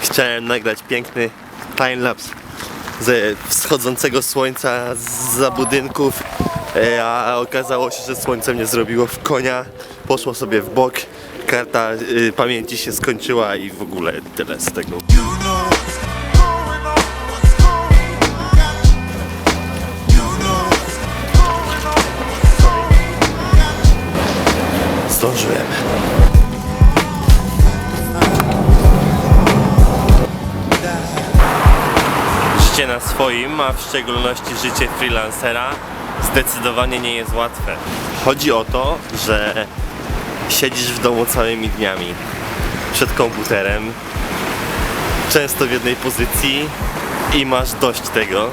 Chciałem nagrać piękny timelapse ze wschodzącego słońca za budynków, e, a okazało się, że słońce mnie zrobiło w konia, poszło sobie w bok, karta y, pamięci się skończyła i w ogóle tyle z tego. Zdążyłem. Życie na swoim, a w szczególności życie freelancera zdecydowanie nie jest łatwe. Chodzi o to, że siedzisz w domu całymi dniami przed komputerem, często w jednej pozycji i masz dość tego.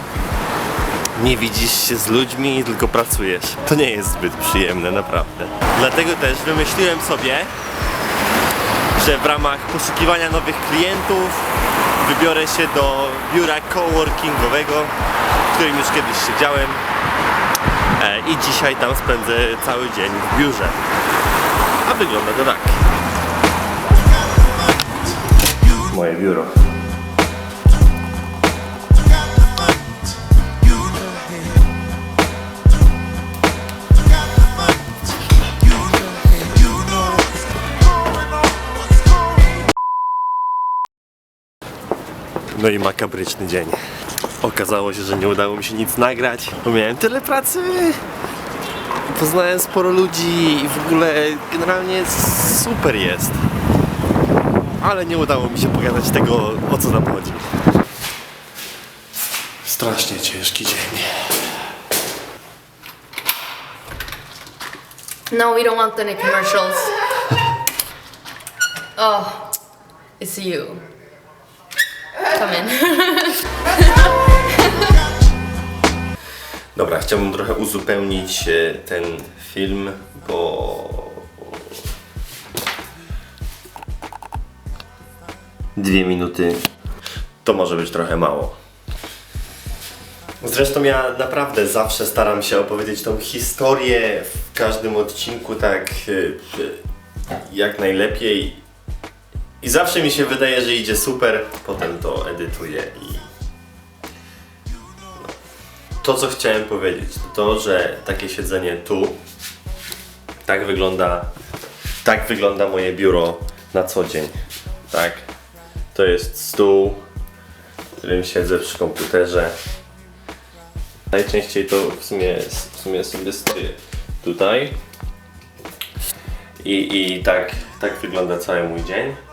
Nie widzisz się z ludźmi, tylko pracujesz. To nie jest zbyt przyjemne, naprawdę. Dlatego też wymyśliłem sobie, że w ramach poszukiwania nowych klientów wybiorę się do biura coworkingowego, w którym już kiedyś siedziałem e, i dzisiaj tam spędzę cały dzień w biurze. A wygląda to tak. Moje biuro. No i makabryczny dzień. Okazało się, że nie udało mi się nic nagrać, bo miałem tyle pracy. Poznałem sporo ludzi i w ogóle generalnie super jest. Ale nie udało mi się pogadać tego, o co tam chodzi. Strasznie ciężki dzień. No, we don't want any commercials. Oh, it's you. Come in. Dobra, chciałbym trochę uzupełnić e, ten film, bo dwie minuty to może być trochę mało. Zresztą ja naprawdę zawsze staram się opowiedzieć tą historię w każdym odcinku tak e, e, jak najlepiej. I zawsze mi się wydaje, że idzie super, potem to edytuję i to, co chciałem powiedzieć, to to, że takie siedzenie tu, tak wygląda, tak wygląda moje biuro na co dzień, tak? To jest stół, w którym siedzę przy komputerze. Najczęściej to w sumie, w sumie sobie stoję tutaj. I, i tak, tak wygląda cały mój dzień.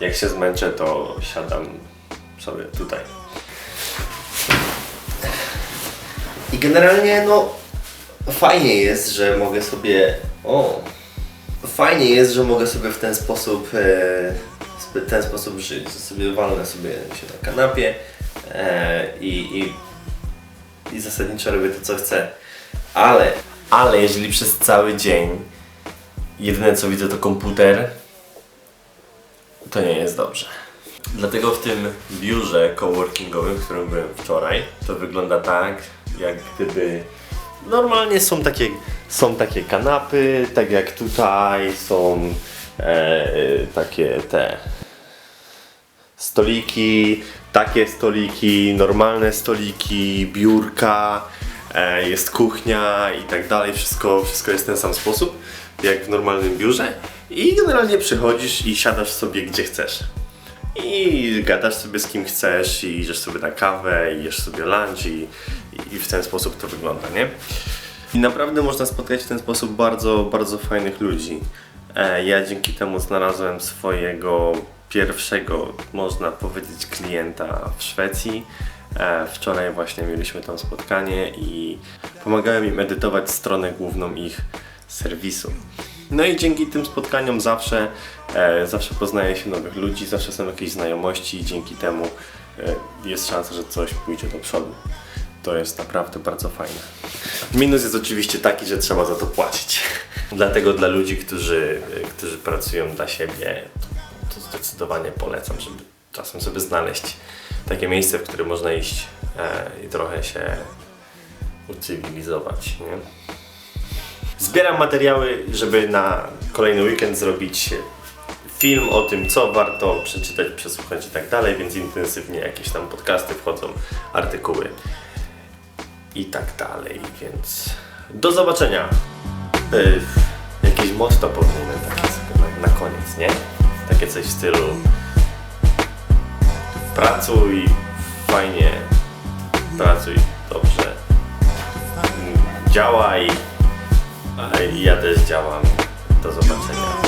Jak się zmęczę, to siadam sobie tutaj. I generalnie, no, fajnie jest, że mogę sobie. O! Fajnie jest, że mogę sobie w ten sposób. E, w ten sposób żyć. Sobie walnę sobie się na kanapie e, i, i, i zasadniczo robię to, co chcę. Ale, ale jeżeli przez cały dzień jedyne co widzę to komputer, to nie jest dobrze. Dlatego w tym biurze coworkingowym, w którym byłem wczoraj, to wygląda tak, jak gdyby normalnie są takie, są takie kanapy, tak jak tutaj są e, takie te stoliki, takie stoliki, normalne stoliki, biurka, e, jest kuchnia i tak dalej, wszystko, wszystko jest w ten sam sposób, jak w normalnym biurze i generalnie przychodzisz i siadasz sobie gdzie chcesz. I gadasz sobie z kim chcesz, i idziesz sobie na kawę, i jesz sobie lunch, i, i w ten sposób to wygląda, nie? I naprawdę można spotkać w ten sposób bardzo, bardzo fajnych ludzi. E, ja dzięki temu znalazłem swojego pierwszego, można powiedzieć, klienta w Szwecji. E, wczoraj właśnie mieliśmy tam spotkanie i pomagałem im edytować stronę główną ich serwisu. No i dzięki tym spotkaniom zawsze, e, zawsze poznaje się nowych ludzi, zawsze są jakieś znajomości i dzięki temu e, jest szansa, że coś pójdzie do przodu. To jest naprawdę bardzo fajne. Minus jest oczywiście taki, że trzeba za to płacić. Dlatego dla ludzi, którzy, e, którzy pracują dla siebie, to, to zdecydowanie polecam, żeby czasem sobie znaleźć takie miejsce, w które można iść e, i trochę się ucywilizować. Nie? Zbieram materiały, żeby na kolejny weekend zrobić film o tym, co warto przeczytać, przesłuchać i tak dalej, więc intensywnie jakieś tam podcasty wchodzą, artykuły i tak dalej, więc do zobaczenia. Yy, jakieś motto powinienem takie na, na koniec, nie? Takie coś w stylu pracuj fajnie, pracuj dobrze, Mm, działaj, ja też działam. Do zobaczenia.